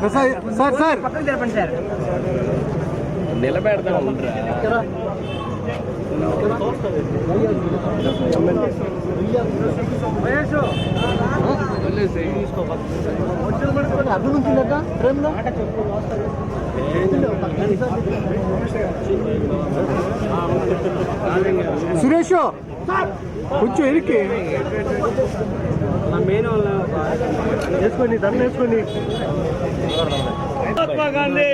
Sir sir జరపండి sir. నిలబెడతాం అర్థం ఉంటుందట ప్రేమలో సురేష్. కొంచెం ఎరికి వేసుకోండి దండ వేసుకోండి మహాత్మా గాంధీ!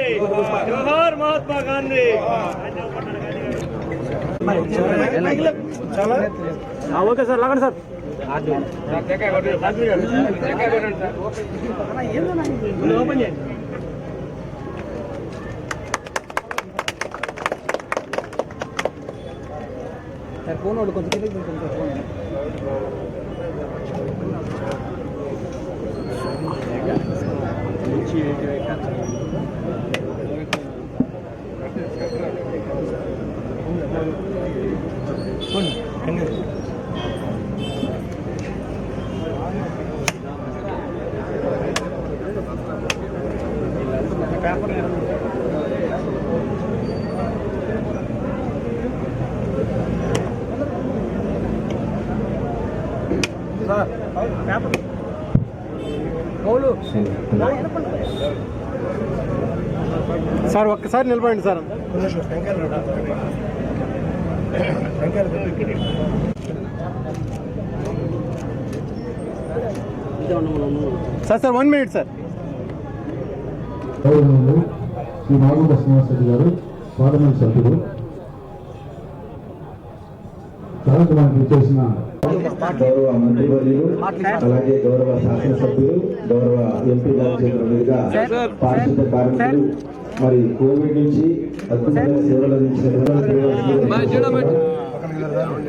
జోహార్ మహాత్మా గాంధీ! ఓకే సార్ లాగండి సార్. ఓపెన్ చేయండి. సార్ ఫోన్ వాడు కొంచెం కిందకి దించండి సార్ ఫోన్ సార్ ఒక్కసారి నిలబడండి sir. Sir sir one minute sir. గౌరవనీయులు శ్రీ నాగుల శ్రీనివాసరెడ్డి గారు పార్లమెంట్ సభ్యులు కార్యక్రమానికి చేసిన గౌరవ మంత్రివర్యులు అలాగే గౌరవ శాసనసభ్యులు గౌరవ ఎంపీ మీదుగా పారిశుద్ధ కార్మికులు మరి కోవిడ్ నుంచి అద్భుతమైన సేవలు అందించిన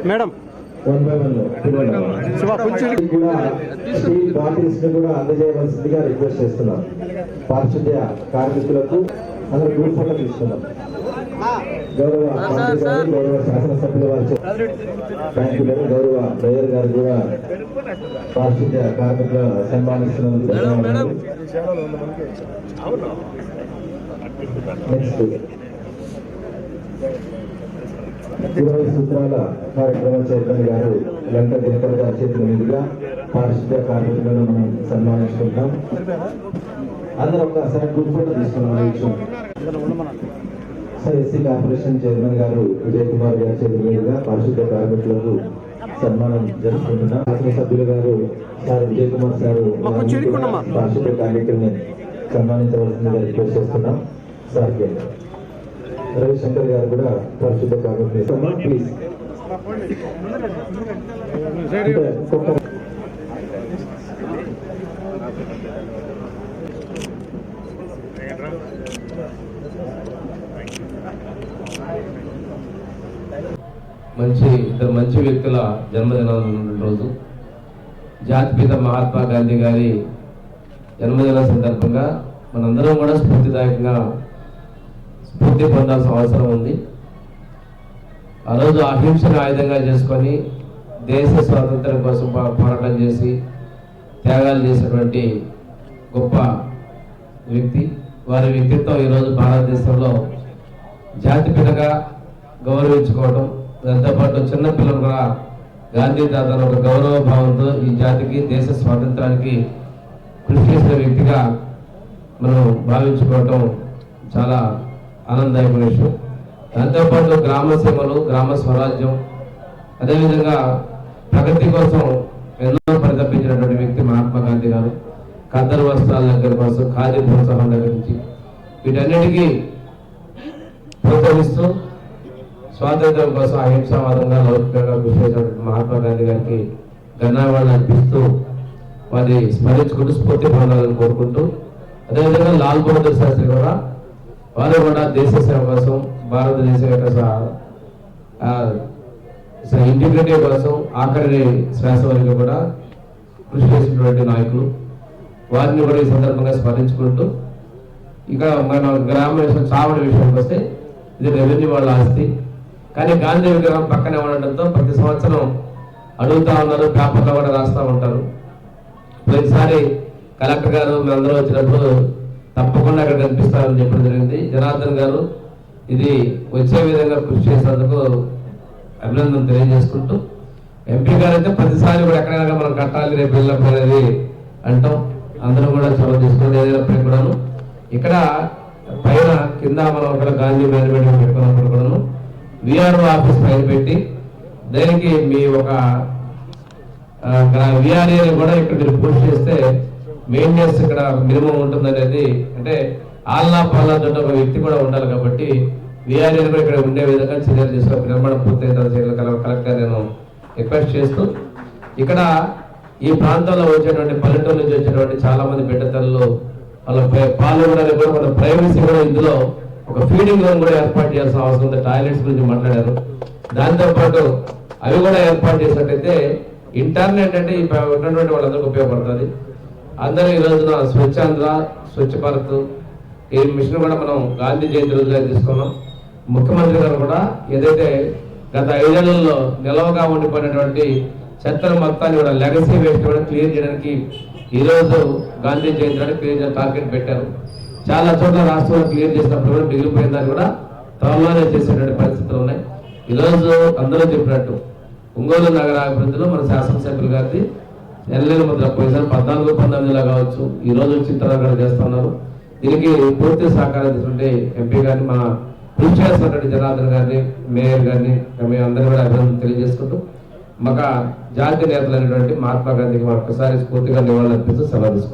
madam. One by one Shiva కొంచెం కూడా స్టీల్ బాటిల్స్ని కూడా అందజేయవలసిందిగా రిక్వెస్ట్ చేస్తున్నాం. పారిశుద్ధ్య కార్మికులకు అందరూ గ్రూప్ ఫోటో తీసుకున్నాం గౌరవ గౌరవ శాసనసభ్యుల వారి గౌరవ మేయర్ గారు కూడా పారిశుద్ధ్య కార్మికుల సన్మానిస్తున్నందుకు నెక్స్ట్ ఇరవై సూత్రాల కార్యక్రమ చైతన్య గారు లంక దినకర్ గారి చేతుల మీదుగా పారిశుద్ధ్య కార్మికులను మనం సన్మానిస్తున్నాం అందరూ ఒకసారి గ్రూప్ ఫోటో తీసుకున్నాం సార్ ఎస్సీ కార్పొరేషన్ చైర్మన్ గారు విజయ్ కుమార్ గారి చేతుల మీదుగా పారిశుద్ధ్య కార్మికులకు సన్మానం జరుపుకుంటున్నాం. శాసన సభ్యులు గారు సార్ విజయ్ కుమార్ సార్? పారిశుద్ధ్య కార్మికుల్ని సన్మానించవలసిందిగా రిక్వెస్ట్ చేస్తున్నాం. సార్ రవిశంకర్ గారు కూడా పరిశుద్ధ కార్మికులు ప్లీజ్ మంచి ఇద్దరు మంచి వ్యక్తుల జన్మదినం ఉన్న రోజు. జాతిపిత మహాత్మా గాంధీ గారి జన్మదిన సందర్భంగా మనందరం కూడా స్ఫూర్తిదాయకంగా స్ఫూర్తి పొందాల్సిన అవసరం ఉంది. ఆ రోజు అహింసను ఆయుధంగా చేసుకొని దేశ స్వాతంత్రం కోసం పోరాటం చేసి త్యాగాలు చేసినటువంటి గొప్ప వ్యక్తి. వారి వ్యక్తిత్వం ఈరోజు భారతదేశంలో జాతిపితగా గౌరవించుకోవడం దాంతోపాటు చిన్నపిల్లలు కూడా గాంధీ తాతను ఒక గౌరవ భావంతో ఈ జాతికి దేశ స్వాతంత్రానికి కృషి చేసిన వ్యక్తిగా మనం భావించుకోవటం చాలా ఆనందదాయకమైన విషయం. దాంతోపాటు గ్రామ సేవలు గ్రామ స్వరాజ్యం అదేవిధంగా ప్రగతి కోసం ఎన్నో పరితపించినటువంటి వ్యక్తి మహాత్మా గాంధీ గారు. ఖద్దరు వస్త్రాల దగ్గర కోసం ఖాదీ ప్రోత్సాహం దగ్గర నుంచి వీటన్నిటికీ ప్రోత్సహిస్తూ స్వాతంత్రం కోసం అహింసావాదంగా లౌకికంగా కృషి చేసినటువంటి మహాత్మా గాంధీ గారికి ఘనావాళ్ళు అర్పిస్తూ వారిని స్మరించుకుంటూ స్ఫూర్తి పొందాలని కోరుకుంటూ అదేవిధంగా లాల్ బహదూర్ శాస్త్రి కూడా వారు కూడా దేశ సేవ కోసం భారతదేశం యొక్క ఇంటిగ్రిటీ కోసం ఆఖరి శ్వాస వరకు కూడా కృషి చేసినటువంటి నాయకులు. వారిని కూడా ఈ సందర్భంగా స్మరించుకుంటూ ఇక మన గ్రామ విషయం చావడి విషయానికి వస్తే ఇది రెవెన్యూ వాళ్ళ ఆస్తి. కానీ గాంధీ విగ్రహం పక్కనే ఉండడంతో ప్రతి సంవత్సరం అడుగుతా ఉన్నారు పేపర్లో కూడా రాస్తూ ఉంటారు. ప్రతిసారి కలెక్టర్ గారు మేమందరూ వచ్చినప్పుడు తప్పకుండా అక్కడ కనిపిస్తారని చెప్పడం జరిగింది. జనార్దన్ గారు ఇది వచ్చే విధంగా కృషి చేసేందుకు అభినందన తెలియజేసుకుంటూ ఎంపీ గారు అయితే ప్రతిసారి కూడా ఎక్కడైనా మనం కట్టాలి రేపు వెళ్ళినప్పుడు అనేది అంటాం. అందరం కూడా చొరవ తీసుకుని ఏదైనప్పటికీ కూడాను. ఇక్కడ పైన కింద మనం అక్కడ గాంధీ మేనేజ్మెంట్ పెట్టుకున్నప్పుడు కూడాను విఆర్ఓ ఆఫీస్ పైన పెట్టి దానికి మీ ఒక విఆర్ఏని కూడా ఇక్కడ మీరు పూర్తి చేస్తే మెయింటెనెన్స్ ఇక్కడ మినిమం ఉంటుంది అనేది అంటే ఆల్లా పాల్లా తోటి ఒక వ్యక్తి కూడా ఉండాలి కాబట్టి విఆర్ఏ కూడా ఇక్కడ ఉండే విధంగా చర్యలు తీసుకోవాలి నిర్మాణం పూర్తయిన తర్వాత చర్యలు కలెక్టర్ నేను రిక్వెస్ట్ చేస్తూ ఇక్కడ ఈ ప్రాంతంలో వచ్చేటువంటి పల్లెటూరు నుంచి వచ్చేటువంటి చాలా మంది బిడ్డ తల్లు వాళ్ళ పాల్గొనడానికి కూడా వాళ్ళ ప్రైవసీ కూడా ఇందులో ఒక ఫీడింగ్ జోన్ కూడా ఏర్పాటు చేయాల్సిన అవసరం ఉంది. టాయిలెట్స్ గురించి మాట్లాడారు. దాంతోపాటు అవి కూడా ఏర్పాటు చేసినట్టయితే ఇంటర్నెట్ అంటే ఈ ఉన్నటువంటి వాళ్ళందరికీ ఉపయోగపడుతుంది. అందరూ ఈ రోజున స్వచ్ఛాంధ్ర స్వచ్ఛ భారత్ ఈ మిషన్ కూడా మనం గాంధీ జయంతి రోజుగా తీసుకున్నాం. ముఖ్యమంత్రి గారు కూడా ఏదైతే గత ఐదేళ్ళలో నిలవగా ఉండిపోయినటువంటి చెత్తల మొత్తాన్ని కూడా లెగసీ వేస్ట్ కూడా క్లియర్ చేయడానికి ఈరోజు గాంధీ జయంతి అని క్లియర్ టార్గెట్ పెట్టారు. చాలా చోట్ల రాష్ట్రంలో క్లియర్ చేసినప్పుడు కూడా దాన్ని కూడా త్వరలోనే చేసేటువంటి పరిస్థితులు ఉన్నాయి. ఈ అందరూ చెప్పినట్టు ఒంగోలు నగర అభివృద్ధిలో మన శాసనసభ్యులు గారిది ఎల్లేని ముద్ర పోయిసారి పద్నాలుగు పంతొమ్మిదిలో కావచ్చు. ఈ రోజు వచ్చిన తర్వాత చేస్తున్నారు. దీనికి పూర్తి సహకారం తీసుకుంటే ఎంపీ గారిని మా కృషి చేస్తున్నటువంటి జనార్దన్ గారిని మేయర్ గారిని మేము అందరూ కూడా అభివృద్ధి తెలియజేసుకుంటూ మాకు జాతీయ నేతలు అనేటువంటి మహాత్మా గాంధీకి మరొకసారి స్ఫూర్తిగా నివాళులు అర్పిస్తూ సెలవు తీసుకుంటాం